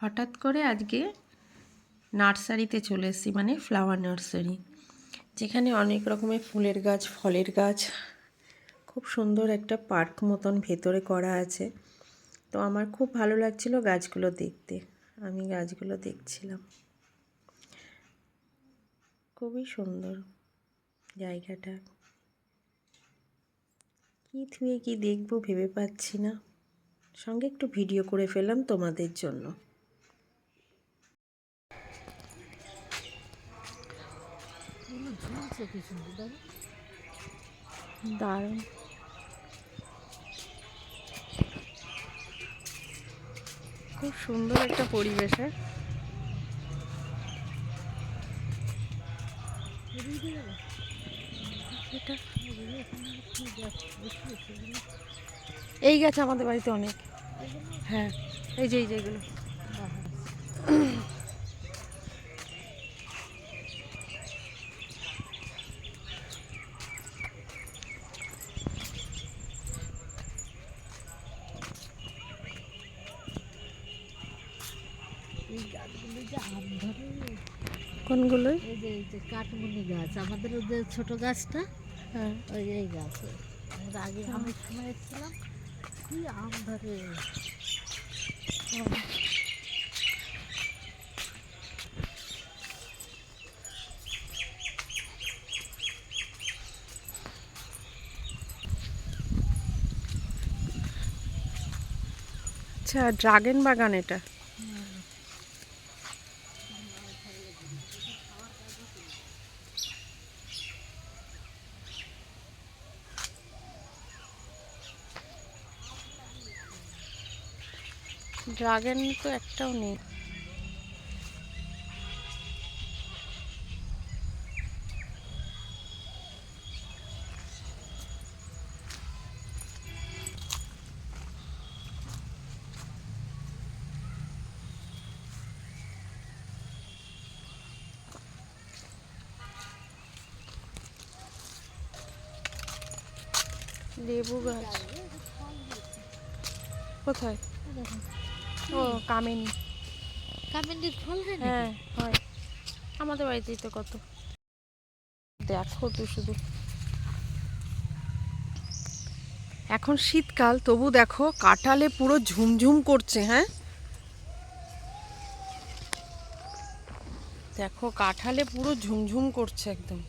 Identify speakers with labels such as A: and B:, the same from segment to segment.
A: হঠাৎ করে আজকে নার্সারিতে চলে এসেছি মানে ফ্লাওয়ার নার্সারি, যেখানে অনেক রকমের ফুলের গাছ, ফলের গাছ, খুব সুন্দর একটা পার্ক মতন ভেতরে করা আছে। তো আমার খুব ভালো লাগছিল গাছগুলো দেখতে, আমি গাছগুলো দেখছিলাম। খুবই সুন্দর জায়গাটা। কী থুয়ে কী দেখব ভেবে পাচ্ছি না। সঙ্গে একটু ভিডিও করে ফেললাম তোমাদের জন্য। দারুণ। খুব সুন্দর একটা পরিবেশে এই গাছ আমাদের বাড়িতে অনেক। হ্যাঁ এই যে, এই যেগুলো
B: এই গাছগুলো যে আম ধরে
A: কোনগুলোই?
B: এই যে এই যে কাঠমুনি গাছ আমাদের যে ছোট গাছটা
A: হ্যাঁ।
B: ওই এই গাছ। আমরা আগে আমের সময় এসেছিলাম কি আম ধরে।
A: আচ্ছা ড্রাগন বাগান এটা? ড্রাগন তো একটাও নেই। লেবু গাছ। কোথায়? ও কামিনী।
B: কামেন্ডির ফল হয় না
A: হ্যাঁ হয়। আমাদের বাড়িতেই তো কত। দেখো তো শুধু। এখন শীতকাল তবু দেখো কাঁঠালে পুরো ঝুমঝুম করছে হ্যাঁ? দেখো কাঁঠালে পুরো ঝুমঝুম করছে একদম।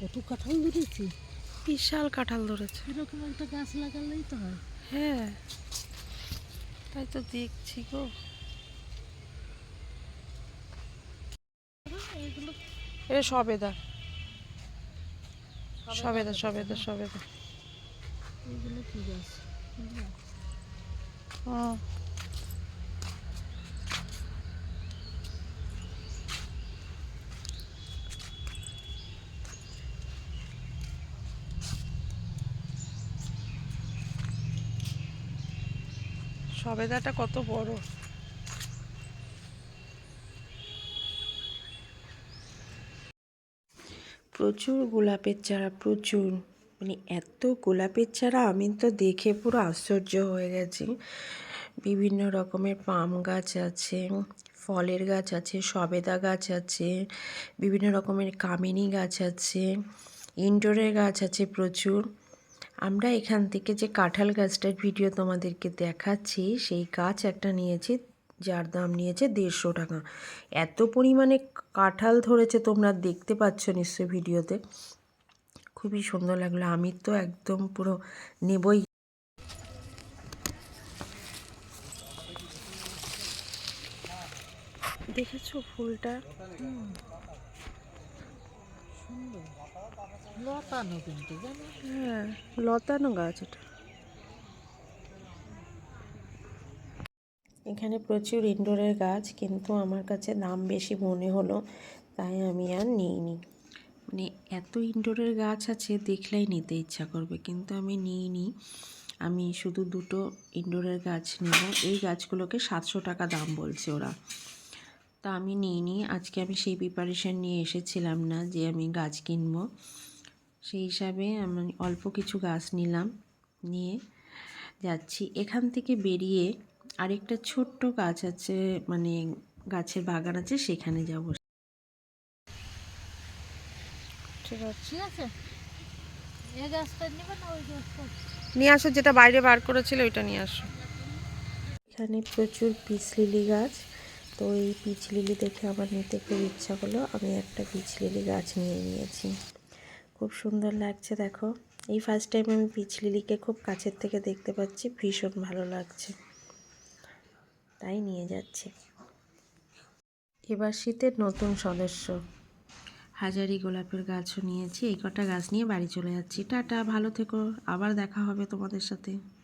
B: কত কাঁঠাল ধরেছি
A: বিশাল কাঁঠাল ধরেছে।
B: এরকম একটা গাছ লাগালেই তো হয়।
A: হ্যাঁ তাই তো দেখছি গো। এটা সবেদা। সবেদা সবেদা সবেদা।
B: এগুলো কি গাছ? বুঝলা?
A: সবেদাটা কত বড়। প্রচুর গোলাপের চারা, প্রচুর। মানে এত গোলাপের চারা, আমি তো দেখে পুরো আশ্চর্য হয়ে গেছি। বিভিন্ন রকমের পাম গাছ আছে, ফলের গাছ আছে, সবেদা গাছ আছে, বিভিন্ন রকমের কামিনী গাছ আছে, ইনডোরের গাছ আছে প্রচুর। আমরা এখান থেকে যে কাঁঠাল গাছটার ভিডিও তোমাদেরকে দেখাচ্ছি, সেই গাছ একটা নিয়েছি, যার দাম নিয়েছে দেড়শো টাকা। এত পরিমাণে কাঁঠাল ধরেছে তোমরা দেখতে পাচ্ছ নিশ্চয়ই ভিডিওতে। খুবই সুন্দর লাগল, আমি তো একদম পুরো নেবই। দেখেছ ফুলটা?
B: লতানো কিন্তু জানো?
A: হ্যাঁ লতানো গাছ এটা এখানে প্রচুর ইনডোরের গাছ কিন্তু আমার কাছে দাম বেশি মনে হলো তাই আমি আর নিইনি। মানে এত ইনডোরের গাছ আছে দেখলেই নিতে ইচ্ছা করবে কিন্তু আমি নিইনি। আমি শুধু দুটো ইনডোরের গাছ নেব এই গাছগুলোকে সাতশো টাকা দাম বলছে ওরা। তা আমি নিইনি। আজকে আমি সেই প্রিপারেশন নিয়ে এসেছিলাম না যে আমি গাছ কিনবো। সেই হিসাবে আমি অল্প কিছু গাছ নিলাম নিয়ে যাচ্ছি। এখান থেকে বেরিয়ে আরেকটা ছোট্ট গাছ আছে মানে গাছের বাগান আছে সেখানে যাব।
B: ঠিক আছে
C: নিয়ে আসো যেটা বাইরে বার করেছিল ওইটা নিয়ে আসো।
A: এখানে প্রচুর পিচ লিলি গাছ। তো এই পিচ লিলি দেখে আমার নিতে খুব ইচ্ছা হলো। আমি একটা পিচ লিলি গাছ নিয়ে নিয়েছি। খুব সুন্দর লাগছে, দেখো। এই ফার্স্ট টাইম আমি পিচ লিলিকে খুব কাছের থেকে দেখতে পাচ্ছি, ভীষণ ভালো লাগছে। তাই নিয়ে যাচ্ছি। এবার শীতের নতুন সদস্য। হাজারি গোলাপের গাছও নিয়েছি। এই কটা গাছ নিয়ে বাড়ি চলে যাচ্ছি। টাটা, ভালো থেকো। আবার দেখা হবে তোমাদের সাথে।